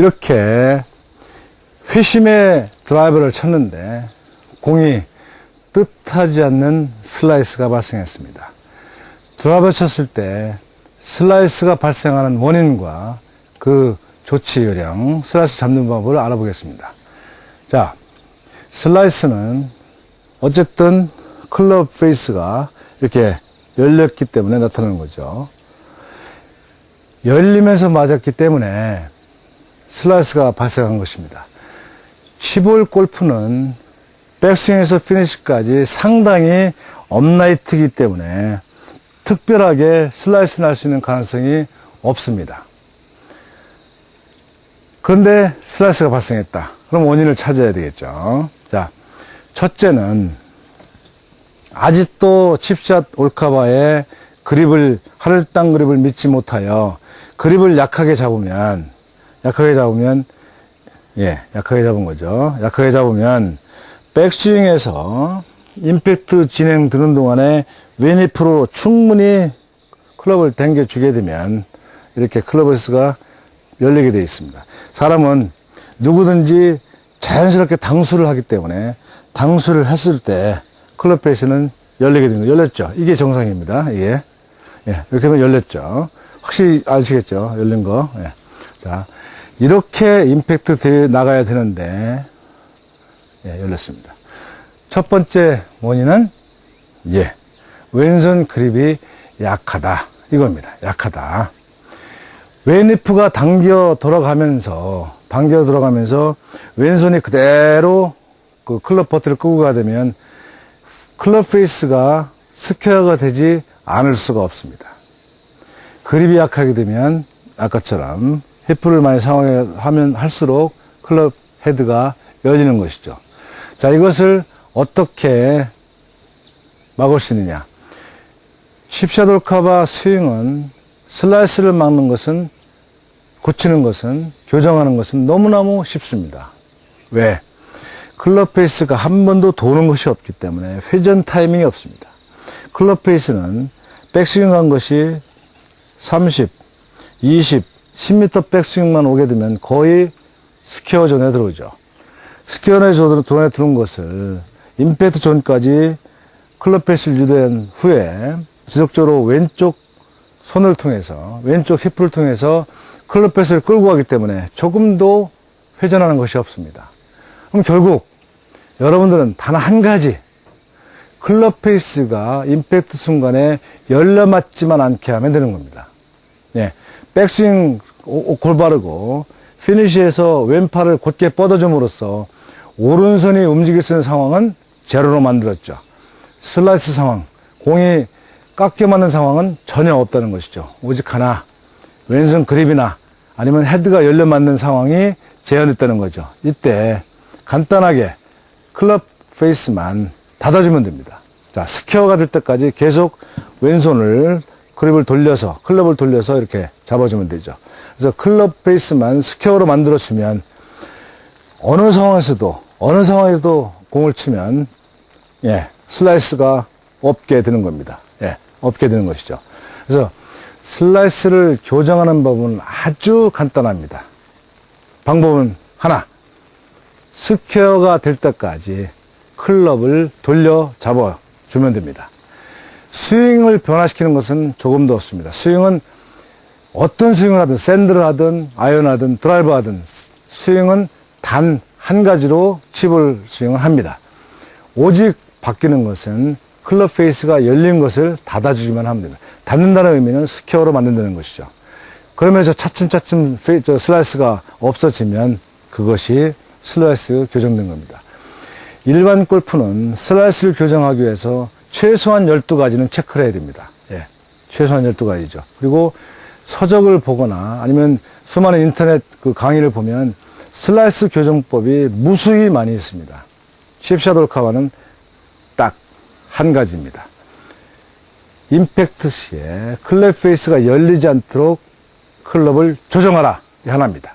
이렇게 회심의 드라이버를 쳤는데 공이 뜻하지 않는 슬라이스가 발생했습니다. 드라이버 쳤을 때 슬라이스가 발생하는 원인과 그 조치 요령, 슬라이스 잡는 방법을 알아보겠습니다. 자, 슬라이스는 어쨌든 클럽 페이스가 이렇게 열렸기 때문에 나타나는 거죠. 열리면서 맞았기 때문에 슬라이스가 발생한 것입니다. 10홀 골프는 백스윙에서 피니시까지 상당히 업라이트이기 때문에 특별하게 슬라이스 날 수 있는 가능성이 없습니다. 그런데 슬라이스가 발생했다. 그럼 원인을 찾아야 되겠죠. 자, 첫째는 아직도 칩샷 올카바의 그립을 하늘 땅 그립을 믿지 못하여 그립을 약하게 잡으면 약하게 잡으면 예 약하게 잡은 거죠 약하게 잡으면 백스윙에서 임팩트 진행되는 동안에 왼입으로 충분히 클럽을 당겨 주게 되면 이렇게 클럽에스가 열리게 되어 있습니다 사람은 누구든지 자연스럽게 당수를 하기 때문에 당수를 했을 때 클럽 페이스는 열리게 되는 거 열렸죠. 이게 정상입니다. 이게 예, 이렇게 하면 열렸죠. 확실히 아시겠죠? 열린 거. 예. 자, 이렇게 임팩트 되 나가야 되는데 예, 열렸습니다. 첫 번째 원인은 예, 왼손 그립이 약하다 이겁니다. 약하다. 왼리프가 당겨 돌아가면서 당겨 들어가면서 왼손이 그대로 그 클럽 버튼을 끄고 가야 되면 클럽 페이스가 스퀘어가 되지 않을 수가 없습니다. 그립이 약하게 되면 아까처럼 히프를 많이 사용하면 할수록 클럽 헤드가 열리는 것이죠. 자, 이것을 어떻게 막을 수 있느냐. 십샤돌카바 스윙은 슬라이스를 막는 것은 고치는 것은 교정하는 것은 너무너무 쉽습니다. 왜? 클럽 페이스가 한 번도 도는 것이 없기 때문에 회전 타이밍이 없습니다. 클럽 페이스는 백스윙 한 것이 30, 20, 10m 백스윙만 오게 되면 거의 스퀘어 존에 들어오죠. 스퀘어 존에 들어온 것을 임팩트 존까지 클럽 페이스를 유도한 후에 지속적으로 왼쪽 손을 통해서 왼쪽 힙을 통해서 클럽 페이스를 끌고 가기 때문에 조금도 회전하는 것이 없습니다. 그럼 결국 여러분들은 단 한 가지 클럽 페이스가 임팩트 순간에 열려 맞지만 않게 하면 되는 겁니다. 예. 백스윙 오- 오- 골바르고 피니시에서 왼팔을 곧게 뻗어줌으로써 오른손이 움직일 수 있는 상황은 제로로 만들었죠. 슬라이스 상황, 공이 깎여 맞는 상황은 전혀 없다는 것이죠. 오직 하나, 왼손 그립이나 아니면 헤드가 열려 맞는 상황이 제한됐다는 거죠. 이때 간단하게 클럽 페이스만 닫아주면 됩니다. 자, 스퀘어가 될 때까지 계속 왼손을 그립을 돌려서, 클럽을 돌려서 이렇게 잡아주면 되죠. 그래서 클럽 페이스만 스퀘어로 만들어주면 어느 상황에서도, 어느 상황에서도 공을 치면, 예, 슬라이스가 없게 되는 겁니다. 예, 없게 되는 것이죠. 그래서 슬라이스를 교정하는 법은 아주 간단합니다. 방법은 하나. 스퀘어가 될 때까지 클럽을 돌려 잡아 주면 됩니다. 스윙을 변화시키는 것은 조금도 없습니다. 스윙은 어떤 스윙을 하든 샌드를 하든 아이언 하든 드라이버 하든 스윙은 단 한 가지로 칩을 스윙을 합니다. 오직 바뀌는 것은 클럽 페이스가 열린 것을 닫아주기만 됩니다. 닫는다는 의미는 스퀘어로 만든다는 것이죠. 그러면서 차츰차츰 슬라이스가 없어지면 그것이 슬라이스 교정된 겁니다. 일반 골프는 슬라이스를 교정하기 위해서 최소한 12가지는 체크를 해야 됩니다. 예. 최소한 12가지죠. 그리고 서적을 보거나 아니면 수많은 인터넷 그 강의를 보면 슬라이스 교정법이 무수히 많이 있습니다. 칩샤돌카와는 딱 한 가지입니다. 임팩트 시에 클럽 페이스가 열리지 않도록 클럽을 조정하라. 이 하나입니다.